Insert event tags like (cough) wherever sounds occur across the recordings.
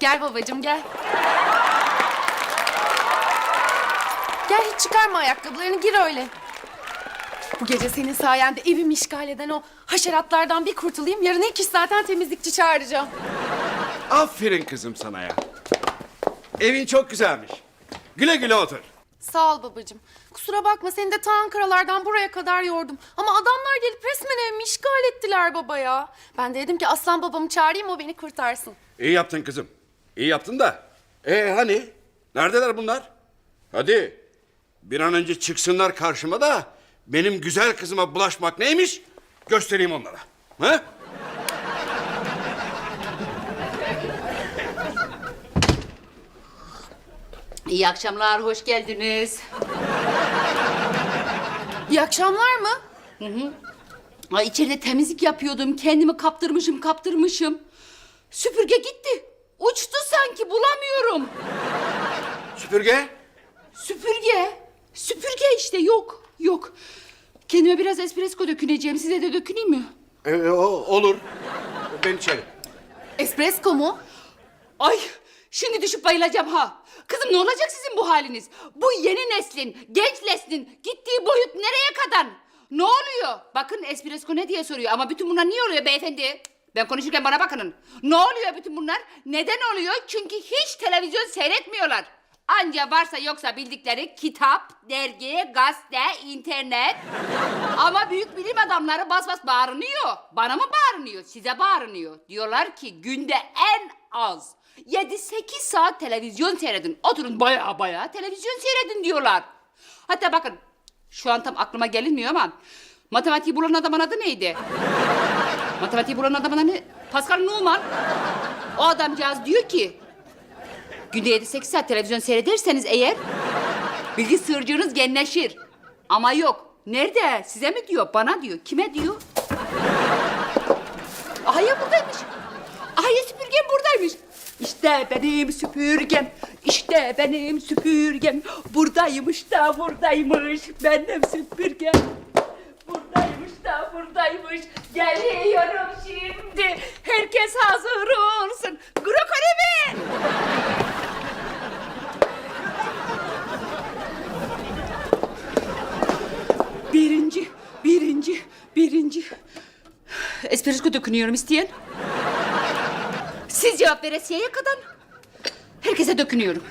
Gel babacığım gel. Gel hiç çıkarma ayakkabılarını gir öyle. Bu gece senin sayende evimi işgal eden o haşeratlardan bir kurtulayım. Yarın ilk iş zaten temizlikçi çağıracağım. Aferin kızım sana ya. Evin çok güzelmiş. Güle güle otur. Sağ ol babacığım. Kusura bakma seni de ta Ankaralardan buraya kadar yordum. Ama adamlar gelip resmen evimi işgal ettiler baba ya. Ben de dedim ki aslan babamı çağırayım o beni kurtarsın. İyi yaptın kızım. İyi yaptın da. Ee hani? Neredeler bunlar? Hadi. Bir an önce çıksınlar karşıma da benim güzel kızıma bulaşmak neymiş göstereyim onlara. Ha? İyi akşamlar, hoş geldiniz. İyi akşamlar mı? Ay içeride temizlik yapıyordum, kendimi kaptırmışım, kaptırmışım. Süpürge gitti. Uçtu sanki, bulamıyorum. Süpürge. Süpürge. Süpürge işte, yok, yok. Kendime biraz espresso döküneceğim, size de döküneyim mi? Ee, o, olur. Ben içerim. Espresso mu? Ay, şimdi düşüp bayılacağım ha. Kızım ne olacak sizin bu haliniz? Bu yeni neslin, genç neslin gittiği boyut nereye kadar? Ne oluyor? Bakın espresso ne diye soruyor ama bütün bunlar niye oluyor beyefendi? Ben konuşurken bana bakının. Ne oluyor bütün bunlar? Neden oluyor? Çünkü hiç televizyon seyretmiyorlar. Anca varsa yoksa bildikleri kitap, dergi, gazete, internet. Ama büyük bilim adamları bas bas bağırınıyor. Bana mı bağırınıyor? Size bağırınıyor. Diyorlar ki günde en az 7-8 saat televizyon seyredin. Oturun baya baya televizyon seyredin diyorlar. Hatta bakın şu an tam aklıma gelinmiyor ama matematiği bulan adamın adı neydi? Matematiği bulan adamın adı ne? Pascal Newman. O adamcağız diyor ki günde 7-8 saat televizyon seyrederseniz eğer bilgi sığırcığınız genleşir. Ama yok. Nerede? Size mi diyor? Bana diyor. Kime diyor? Aha ya buradaymış. Aha ya süpürgem buradaymış. İşte benim süpürgem. İşte benim süpürgem. Buradaymış da buradaymış. Benim süpürgem. Da buradaymış. Geliyorum şimdi. Herkes hazır olsun. Krokonemi. Birinci, birinci, birinci. Espresso dökünüyorum isteyen. Siz cevap veresiye kadar. Herkese dökünüyorum.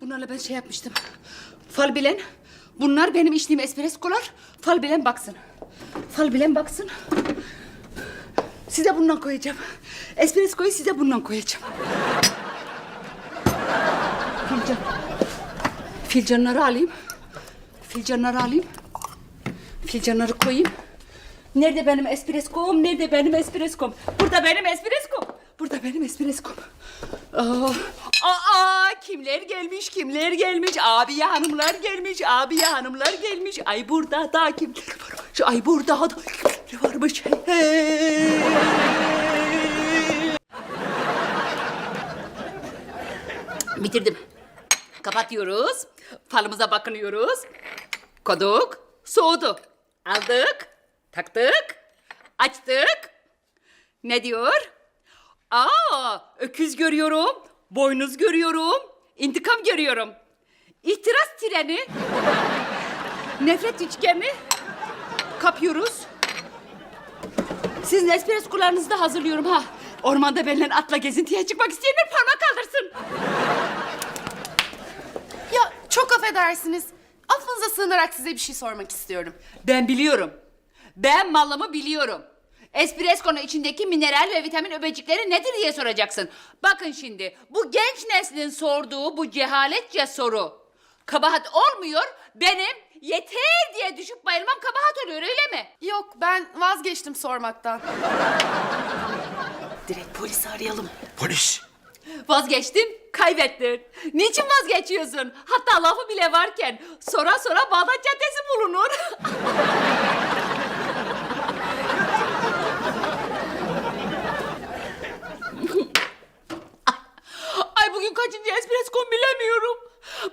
Bunlarla ben şey yapmıştım. Fal bilen, bunlar benim içtiğim espressolar. Fal bilen baksın. Fal bilen baksın. Size bundan koyacağım. Espressoyu size bundan koyacağım. Filcan. Filcanları alayım. Filcanları alayım. Filcanları koyayım. Nerede benim espressom? Nerede benim espressom? Burada benim espressom. Burada benim espressom. Aa, aa, kimler gelmiş, kimler gelmiş? Abiye hanımlar gelmiş, abiye hanımlar gelmiş. Ay burada da kimler varmış? Ay burada da varmış? Hey. Bitirdim. Kapatıyoruz. Falımıza bakınıyoruz. Koduk. Soğudu. Aldık. Taktık. Açtık. Ne diyor? Aa, öküz görüyorum. Boynuz görüyorum. intikam görüyorum. İhtiras treni. Nefret üçgeni. Kapıyoruz. Sizin espressolarınızı da hazırlıyorum ha. Ormanda benimle atla gezintiye çıkmak isteyenler parmak kaldırsın. Ya çok affedersiniz. Affınıza sığınarak size bir şey sormak istiyorum. Ben biliyorum. Ben malımı biliyorum. Espresso'nun içindeki mineral ve vitamin öbecikleri nedir diye soracaksın. Bakın şimdi bu genç neslin sorduğu bu cehaletçe soru. Kabahat olmuyor benim yeter diye düşüp bayılmam kabahat oluyor öyle mi? Yok ben vazgeçtim sormaktan. Direkt polisi arayalım. Polis. Vazgeçtin, kaybettin. Niçin vazgeçiyorsun? Hatta lafı bile varken sonra sonra Bağdat Caddesi bulunur. (laughs) Ay bugün kaçıncı espresso bilemiyorum.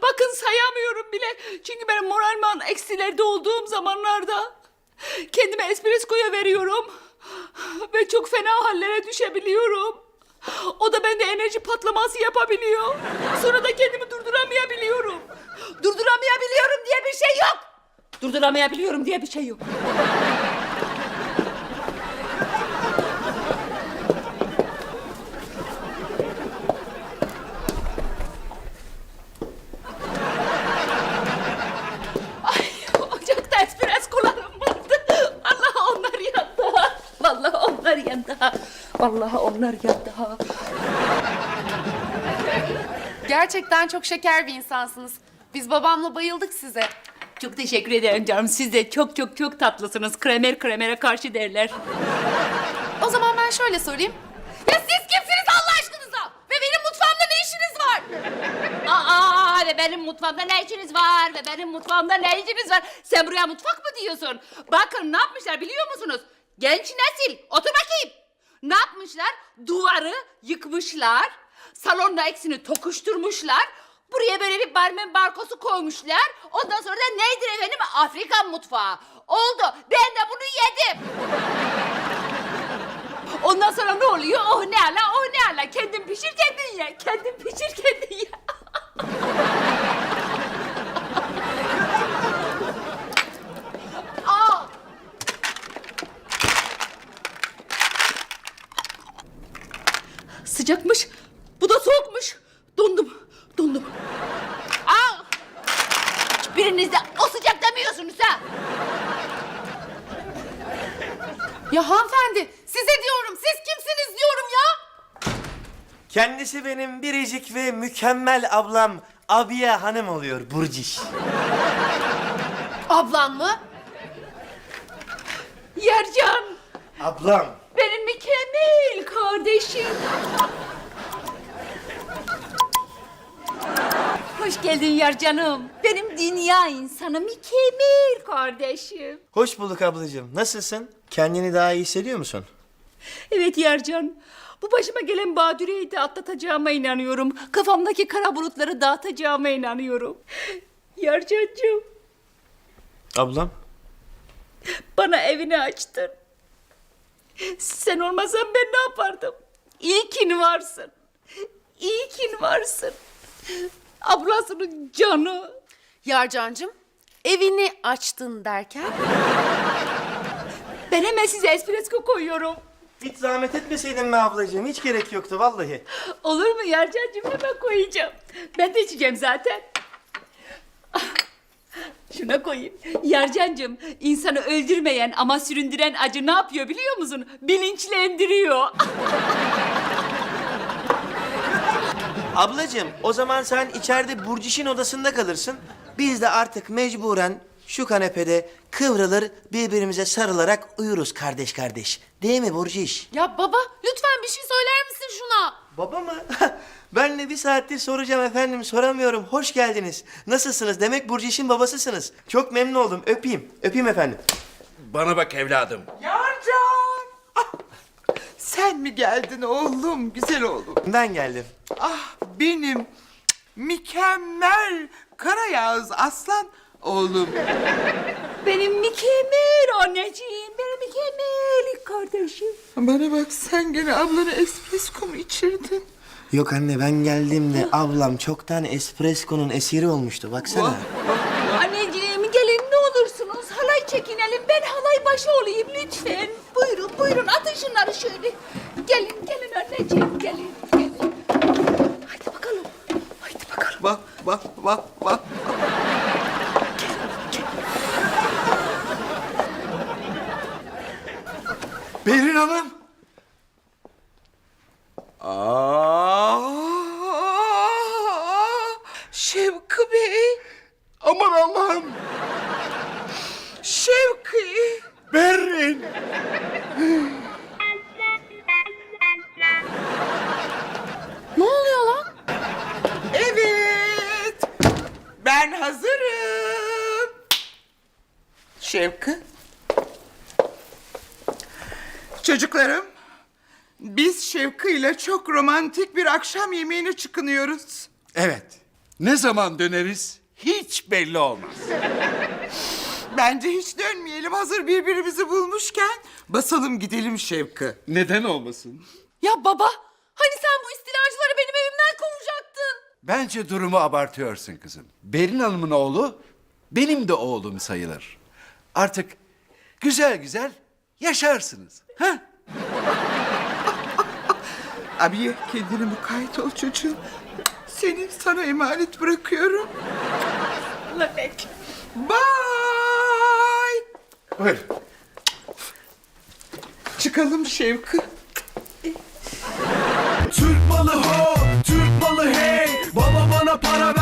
Bakın sayamıyorum bile. Çünkü benim moralman eksilerde olduğum zamanlarda kendime espressoya veriyorum. Ve çok fena hallere düşebiliyorum. O da bende enerji patlaması yapabiliyor. Sonra da kendimi durduramayabiliyorum. Durduramayabiliyorum diye bir şey yok. Durduramayabiliyorum diye bir şey yok. Ay ocakta espressolarım vardı. Allah onlar yandı. ha. Vallahi onlar yandı. ha. Vallahi onlar yandı. ha. Gerçekten çok şeker bir insansınız. Biz babamla bayıldık size. Çok teşekkür ederim canım. Siz de çok çok çok tatlısınız. Kremer kremere karşı derler. O zaman ben şöyle sorayım. Ya siz kimsiniz Allah aşkınıza? Ve benim mutfağımda ne işiniz var? Aa ve benim mutfağımda ne işiniz var? Ve benim mutfağımda ne işiniz var? Sen buraya mutfak mı diyorsun? Bakın ne yapmışlar biliyor musunuz? Genç nesil. Otur bakayım. Ne yapmışlar? Duvarı yıkmışlar. Salonda eksini tokuşturmuşlar. Buraya böyle bir barmen barkosu koymuşlar. Ondan sonra da nedir efendim? Afrika mutfağı. Oldu. Ben de bunu yedim. Ondan sonra ne oluyor? Oh ne ala, oh ne ala. Kendin pişir kendin ye. Kendin pişir kendin ye. Aa! Sıcakmış. Bu da soğukmuş. Dondum. Dondum. Aa! Hiçbiriniz de o sıcak demiyorsunuz ha. Ya hanımefendi size diyorum siz kimsiniz diyorum ya. Kendisi benim biricik ve mükemmel ablam Abiye Hanım oluyor Burciş. Ablam mı? Yercan. Ablam. Benim mükemmel kardeşim. Hoş geldin Yercan'ım. Benim dünya insanı mükemmel kardeşim. Hoş bulduk ablacığım. Nasılsın? Kendini daha iyi hissediyor musun? Evet Yercan. Bu başıma gelen badireyi de atlatacağıma inanıyorum. Kafamdaki kara bulutları dağıtacağıma inanıyorum. Yercancığım Ablam. bana evini açtın. Sen olmasan ben ne yapardım? İyi kin varsın. İyi kin varsın. Ablasının canı. Yarcancığım evini açtın derken? Ben hemen size espresso koyuyorum. Hiç zahmet etmeseydin mi ablacığım? Hiç gerek yoktu vallahi. Olur mu Yercancığım hemen koyacağım. Ben de içeceğim zaten. Şuna koyayım. Yercancığım insanı öldürmeyen ama süründüren acı ne yapıyor biliyor musun? Bilinçlendiriyor. (laughs) Ablacığım o zaman sen içeride Burciş'in odasında kalırsın. Biz de artık mecburen şu kanepede kıvrılır birbirimize sarılarak uyuruz kardeş kardeş. Değil mi Burciş? Ya baba lütfen bir şey söyler misin şuna? Baba mı? (laughs) ben de bir saattir soracağım efendim soramıyorum. Hoş geldiniz. Nasılsınız? Demek Burciş'in babasısınız. Çok memnun oldum. Öpeyim. Öpeyim efendim. Bana bak evladım. Yarcan! Ah, sen mi geldin oğlum, güzel oğlum? Ben geldim. Ah benim mükemmel Karayağız aslan oğlum. Benim mükemmel anneciğim, benim mükemmel kardeşim. Bana bak sen gene ablana espresso mu içirdin? Yok anne ben geldiğimde ablam çoktan espresso'nun esiri olmuştu. Baksana. Anneciğim gelin ne olursunuz halay çekinelim. Ben halay başı olayım lütfen. Buyurun buyurun atın şunları şöyle. Gelin gelin anneciğim gelin gelin. Haydi bakalım. Haydi bakalım. Bak bak bak bak. Berin Hanım. Aa, Şevki Bey, Aman Allah'ım. Şevki. Berin. Ne oluyor lan? Evet, ben hazırım. Şevki. Çocuklarım, biz Şevki ile çok romantik bir akşam yemeğine çıkınıyoruz. Evet. Ne zaman döneriz? Hiç belli olmaz. Bence hiç dönmeyelim hazır birbirimizi bulmuşken basalım gidelim Şevki. Neden olmasın? Ya baba hani bence durumu abartıyorsun kızım. Berin Hanım'ın oğlu benim de oğlum sayılır. Artık güzel güzel yaşarsınız. Ha? Abiye kendine mukayyet ol çocuğum. Seni sana emanet bırakıyorum. Bye. Buyur. Çıkalım Şevki. Türk malı ho, Türk malı hey Baba bana para ver